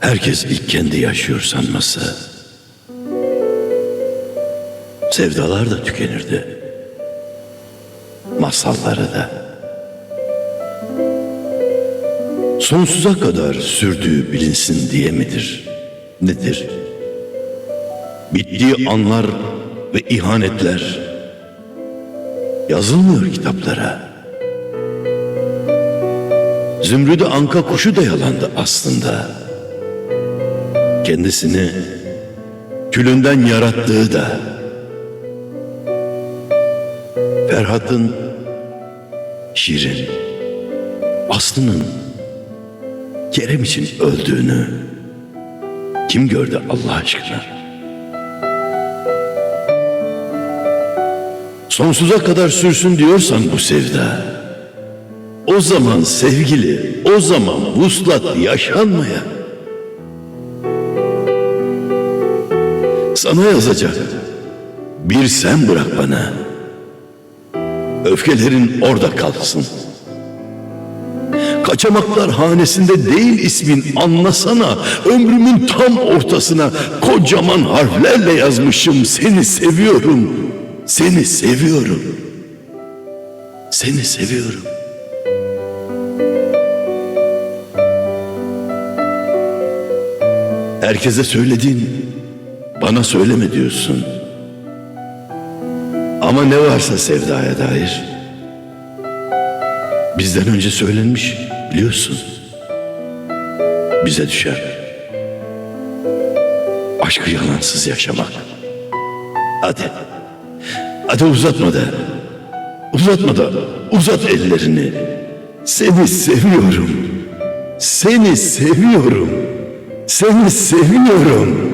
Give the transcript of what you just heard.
herkes ilk kendi yaşıyor sanmasa sevdalar da tükenirdi. Masalları da. Sonsuza kadar sürdüğü bilinsin diye midir? Nedir? Bittiği anlar ve ihanetler yazılmıyor kitaplara. Zümrüdü anka kuşu da yalandı aslında. Kendisini külünden yarattığı da. Ferhat'ın, Şirin, Aslı'nın Kerem için öldüğünü kim gördü Allah aşkına? Sonsuza kadar sürsün diyorsan bu sevda. O zaman sevgili, o zaman vuslat yaşanmaya. Sana yazacak. Bir sen bırak bana. Öfkelerin orada kalsın. Kaçamaklar hanesinde değil ismin anlasana. Ömrümün tam ortasına kocaman harflerle yazmışım. Seni seviyorum. Seni seviyorum. Seni seviyorum. Herkese söyledin, bana söyleme diyorsun. Ama ne varsa sevdaya dair bizden önce söylenmiş biliyorsun. Bize düşer. Aşkı yalansız yaşamak. Hadi. Hadi uzatma da. Uzatma da. Uzat ellerini. Seni seviyorum. Seni seviyorum. Seni seviyorum.